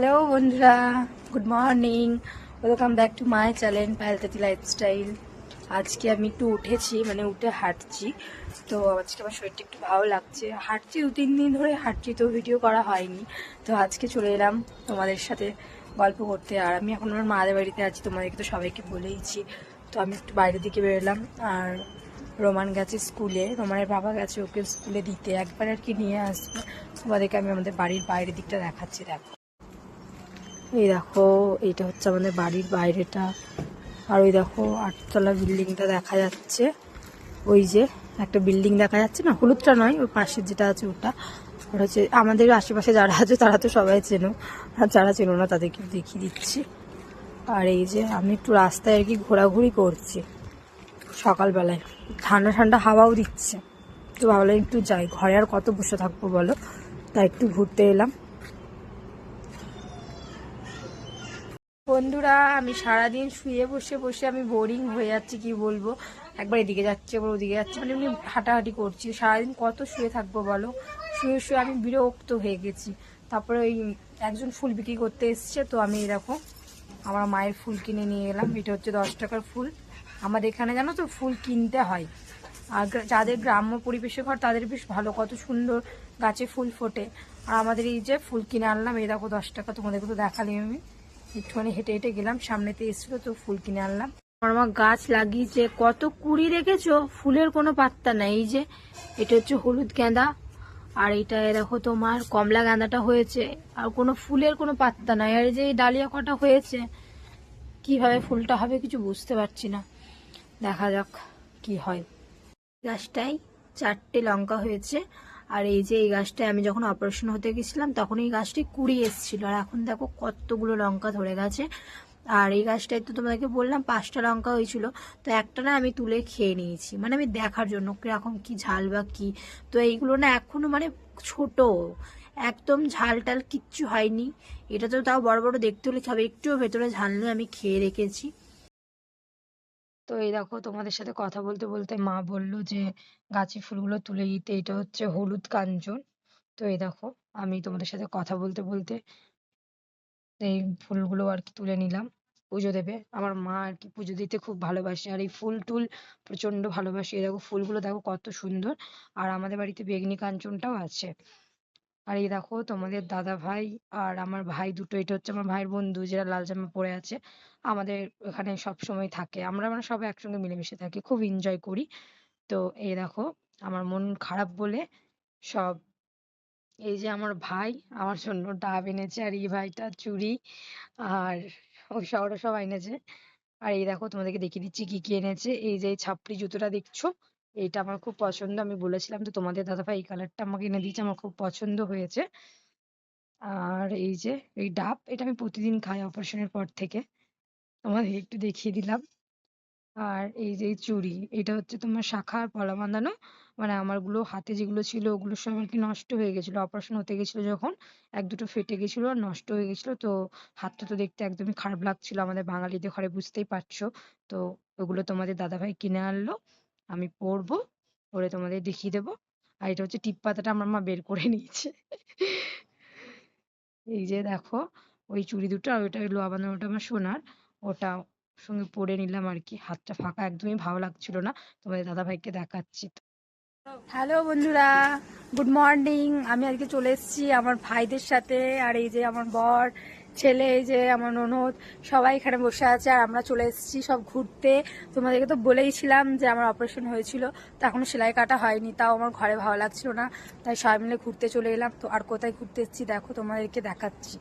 Hello বন্ধুরা। Good morning welcome back to my channel Payeltati lifestyle আজকে আমি একটু উঠেছি মানে উঠে হাঁটছি। তো আজকে আমার শরীরটা একটু ভালো লাগছে। হাঁটছি দু, তিন দিন ধরে হাঁটছি, তো ভিডিও করা হয়নি। তো আজকে চলে এলাম তোমাদের সাথে গল্প করতে। আর আমি এখন আমার মাদের বাড়িতে আছি, তোমাদেরকে তো সবাইকে বলেইছি। তো আমি একটু বাইরের দিকে বেরোলাম। আর রোমান গেছে স্কুলে। রোমানের বাবা গেছে ওকে স্কুলে দিতে। একবার আর কি নিয়ে আসবে। তোমাদেরকে আমি আমাদের বাড়ির বাইরের দিকটা দেখাচ্ছি, দেখো। এই দেখো, এইটা হচ্ছে আমাদের বাড়ির বাইরেটা। আর ওই দেখো, আটতলা বিল্ডিংটা দেখা যাচ্ছে। ওই যে একটা বিল্ডিং দেখা যাচ্ছে, না, হলুদটা নয়, ওই পাশের যেটা আছে ওটা। ওটা হচ্ছে আমাদের আশেপাশে যারা আছে, তারা তো সবাই চেনো। আর যারা চেনো না তাদেরকে দেখিয়ে দিচ্ছি। আর এই যে আমি একটু রাস্তায় আর কি ঘোরাঘুরি করছি সকালবেলায়। ঠান্ডা ঠান্ডা হাওয়াও দিচ্ছে। তো ভাবলাম একটু যাই, ঘরে আর কত বসে থাকব বলো? তাই একটু ঘুরতে এলাম। বন্ধুরা, আমি সারাদিন শুয়ে বসে বসে আমি বোরিং হয়ে যাচ্ছি, কি বলব? একবার এদিকে যাচ্ছি, একবার ওদিকে যাচ্ছি মানে এমনি হাঁটাহাঁটি করছি। সারাদিন কত শুয়ে থাকব বলো? শুয়ে শুয়ে আমি বিরক্ত হয়ে গেছি। তারপরে ওই একজন ফুল বিক্রি করতে এসছে, তো আমি এরকম আমার মায়ের ফুল কিনে নিয়ে এলাম। এটা হচ্ছে দশ টাকার ফুল। আমাদের এখানে জানো তো, ফুল কিনতে হয়। আর যাদের গ্রাম্য পরিবেশে ঘর, তাদের বেশ ভালো, কত সুন্দর গাছে ফুল ফোটে। আর আমাদের এই যে ফুল কিনে আনলাম, এই দেখো দশ টাকা, তোমাদেরকে তো দেখালি আমি একটুখানি হেঁটে হেঁটে গেলাম, সামনেতে এসেছিল তো ফুল কিনে আনলাম। আমার গাছ লাগিয়েছে, কত কুড়ি দেখেছ ফুলের কোনো পাত্তা নাই, এই যে, এটা হচ্ছে হলুদ গাঁদা, আর এটা দেখো তোমার কমলা গাঁদাটা হয়েছে, আর কোনো ফুলের কোনো পাত্তা নাই, আর যে ডালিয়া কটা হয়েছে, কীভাবে ফুলটা হবে কিছু বুঝতে পারছি না। দেখা যাক কি হয়। গাছটায় চারটে লঙ্কা হয়েছে আর এই যে এই গাছটায় আমি যখন অপারেশন হতে গেছিলাম, তখন এই গাছটি কুড়ি এসেছিল। আর এখন দেখো কতগুলো লঙ্কা ধরে গেছে। আর এই গাছটায় তো তোমাদেরকে বললাম পাঁচটা লঙ্কা হয়েছিল। তো একটা না আমি তুলে খেয়ে নিয়েছি। মানে আমি দেখার জন্য কীরকম কি ঝাল বা কি। তো এইগুলো না এখনও মানে ছোট। একদম ঝাল টাল কিচ্ছু হয়নি। এটা তো তাও বড় বড় দেখতে হলে খাবে একটুও ভেতরে ঝাল নেই, আমি খেয়ে রেখেছি। তো এই দেখো তোমাদের সাথে কথা বলতে বলতে মা বলল যে গাছে ফুলগুলো তুলে দিতে। এটা হচ্ছে হলুদ কাঞ্চন। তো এই দেখো, আমি তোমাদের সাথে কথা বলতে বলতে এই ফুলগুলো আর কি তুলে নিলাম। পুজো দেবে। আমার মা আর কি পুজো দিতে খুব ভালোবাসে। আর এই ফুল টুল প্রচণ্ড ভালোবাসে। এই দেখো ফুলগুলো দেখো কত সুন্দর। আর আমাদের বাড়িতে বেগনি কাঞ্চনটাও আছে। আর এই দেখো তোমাদের দাদা ভাই আর আমার ভাই দুটো, এটা হচ্ছে আমার ভাইয়ের বন্ধু যারা লাল জামা পরে আছে, আমাদের এখানে সব সময় থাকে। আমরা মানে সবাই একসঙ্গে মিলেমিশে থাকি, খুব এনজয় করি। তো এই দেখো আমার মন খারাপ বলে সব, এই যে আমার ভাই আমার জন্য ডাব এনেছে আর এই ভাইটা চুড়ি আর ওই সব সব এনেছে। আর এই দেখো তোমাদেরকে দেখিয়ে দিচ্ছি কি কি এনেছে। এই যে ছাপড়ি জুতোটা দেখছ? এইটা আমার খুব পছন্দ। আমি বলেছিলাম তো তোমাদের দাদাভাই এই কালারটা আমাকে এনে দিয়েছে, আমার খুব পছন্দ হয়েছে। আর এই যে, এই ডাব, এটা আমি প্রতিদিন খাই অপারেশনের পর থেকে। তোমাদের একটু দেখিয়ে দিলাম। আর এই যে চুড়ি, এটা হচ্ছে তোমার শাখা আর পলা বাঁধানো। মানে আমারগুলো হাতে যেগুলো ছিল, ওগুলো সব আর কি নষ্ট হয়ে গেছিল। অপারেশন হতে গেছিল যখন, এক দুটো ফেটে গেছিল, আর নষ্ট হয়ে গেছিল। তো হাতটা তো দেখতে একদমই খারাপ লাগছিল। আমাদের বাঙালিদের ঘরে বুঝতেই পারছ। তো ওগুলো তোমাদের দাদাভাই কিনে আনলো। আমি পরবো, পরে তোমাদের দেখিয়ে দেবো। আর এটা হচ্ছে টিপ পাতাটা আমার মা বের করে নিয়েছে। এই যে দেখো, ওই চুড়ি দুটো আর ওইটা লোহা বাঁধানো ওটা আমার সোনার। ওটা সঙ্গে পরে নিলাম আর কি। হাতটা ফাঁকা একদমই ভালো লাগছিল না। তোমাদের দাদা ভাইকে দেখাচ্ছি। হ্যালো বন্ধুরা, গুড মর্নিং। আমি আজকে চলে এসেছি আমার ভাইদের সাথে। আর এই যে আমার বর ছেলে, এই যে আমার ননদ, সবাই এখানে বসে আছে আর আমরা চলে এসেছি সব ঘুরতে। তোমাদেরকে তো বলেইছিলাম যে আমার অপারেশন হয়েছিল, তো এখনও সেলাই কাটা হয়নি, তাও আমার ঘরে ভালো লাগছিল না, তাই সবাই মিলে ঘুরতে চলে এলাম। তো আর কোথায় ঘুরতে এসেছি দেখো, তোমাদেরকে দেখাচ্ছি।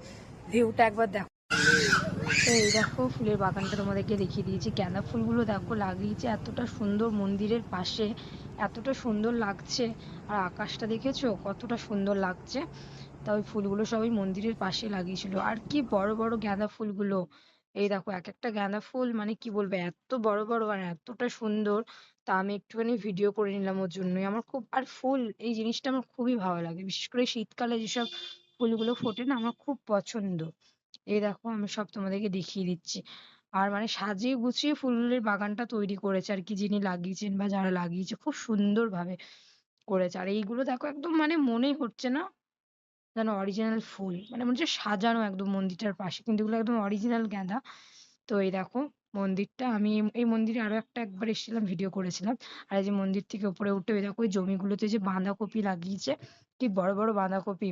ভিউটা একবার দেখো। তো এই দেখো ফুলের বাগানটা তোমাদেরকে দেখিয়ে দিয়েছি। গাঁদা ফুলগুলো দেখো লাগিয়েছে, এতটা সুন্দর মন্দিরের পাশে, এতটা সুন্দর লাগছে। আর আকাশটা দেখেছ? কতটা সুন্দর লাগছে। তা ওই ফুলগুলো সবই মন্দিরের পাশে লাগিয়েছিল। আর কি বড় বড় গাঁদা ফুলগুলো। এই দেখো এক একটা গাঁদা ফুল মানে কি বলব, এত বড় বড় আর এতটা সুন্দর। তা আমি একটুখানি ভিডিও করে নিলাম ওর জন্যই। আমার খুব, আর ফুল, এই জিনিসটা আমার খুবই ভালো লাগে। বিশেষ করে শীতকালে যেসব ফুলগুলো ফোটে না, আমার খুব পছন্দ। এই দেখো আমি সব তোমাদেরকে দেখিয়ে দিচ্ছি। আর মানে সাজিয়ে গুছিয়ে ফুলের বাগানটা তৈরি করেছে আর কি, যিনি লাগিয়েছেন বা যারা লাগিয়েছে, খুব সুন্দর ভাবে করেছে। আর এইগুলো দেখো একদম মানে মনেই হচ্ছে না যেন অরিজিনাল ফুল। মানে মনে হচ্ছে সাজানো একদম মন্দিরটার পাশে, কিন্তু এগুলো একদম অরিজিনাল গাঁদা। তো এই দেখো মন্দিরটা, আমি এই- এই মন্দিরে আরও একটা একবার এসেছিলাম ভিডিও করেছিলাম। আর এই যে মন্দির থেকে উপরে উঠে ওই দেখো ওই জমিগুলোতে যে বাঁধাকপি লাগিয়েছে, কি বড় বড় বাঁধাকপি।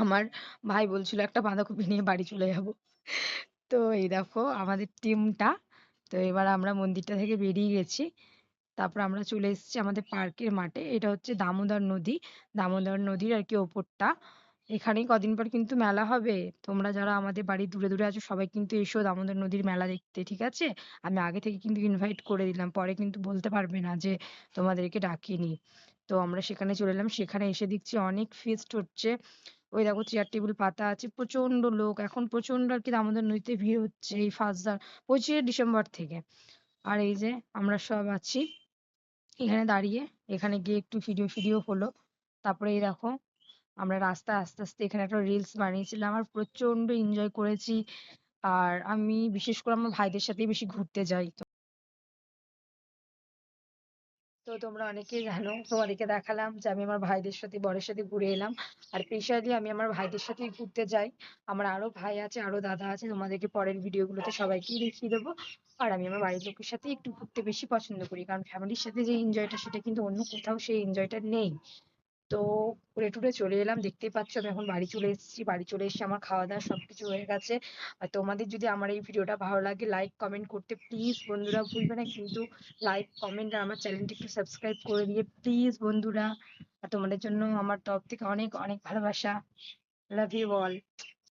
আমার ভাই বলছিল, একটা বাঁধাকপি নিয়ে বাড়ি চলে যাব। তো এই দেখো আমাদের টিমটা। তো এবার আমরা মন্দিরটা থেকে বেরিয়ে গেছি। তারপর আমরা চলে এসেছি আমাদের পার্কের মাঠে। এটা হচ্ছে দামোদর নদী। দামোদর নদীর আর কি ওপরটা। এখানেই কদিন পর কিন্তু মেলা হবে। তোমরা যারা আমাদের বাড়ির দূরে দূরে আছো, সবাই কিন্তু এসো দামোদর নদীর মেলা দেখতে, ঠিক আছে? আমি আগে থেকে কিন্তু ইনভাইট করে দিলাম। পরে কিন্তু বলতে পারবে না যে তোমাদেরকে ডাকিনি। তো আমরা সেখানে চলে এলাম। সেখানে এসে দেখছি অনেক ফিস্ট হচ্ছে। ওই দেখো চেয়ার টেবিল পাতা আছে প্রচণ্ড লোক। এখন প্রচণ্ড আর কি দামোদর নদীতে ভিড় হচ্ছে এই ফার্স্ট পঁচিশে ডিসেম্বর থেকে। আর এই যে আমরা সব আছি। এখানে দাঁড়িয়ে, এখানে গিয়ে একটু ভিডিও ফিডিও হলো। তারপরে এই দেখো, আমরা রাস্তায় আস্তে আস্তে এখানে একটা রিলস বানিয়েছিলাম। আর প্রচণ্ড এনজয় করেছি। আর আমি বিশেষ করে আমার ভাইদের সাথেই বেশি ঘুরতে যাই। তো তোমরা অনেকেই জানো তোমাদেরকে দেখালাম যে আমি আমার ভাইদের সাথে, বরের সাথে ঘুরে এলাম। আর specially আমি আমার ভাইদের সাথেই ঘুরতে যাই। আমার আরও ভাই আছে, আরও দাদা আছে, তোমাদেরকে পরের video গুলোতে সবাইকেই দেখিয়ে দেবো। আর আমি আমার বাড়ির লোকের সাথেই একটু ঘুরতে বেশি পছন্দ করি, কারণ family র সাথে যে enjoy এনজয়টা সেটা কিন্তু অন্য কোথাও সেই enjoy এনজয়টা নেই। তো ঘুরে টুরে চলে এলাম, দেখতেই পাচ্ছ আমি এখন বাড়ি চলে এসেছি, বাড়ি চলে এসে আমার খাওয়া দাওয়া সবকিছু হয়ে গেছে। আর তোমাদের যদি আমার এই ভিডিওটা ভালো লাগে লাইক কমেন্ট করতে প্লিজ বন্ধুরা ভুলবে না, কিন্তু লাইক কমেন্ট আর আমার চ্যানেলটি একটু সাবস্ক্রাইব করে দিয়ে প্লিজ বন্ধুরা। আর তোমাদের জন্য আমার তরফ থেকে অনেক অনেক ভালোবাসা। Love you all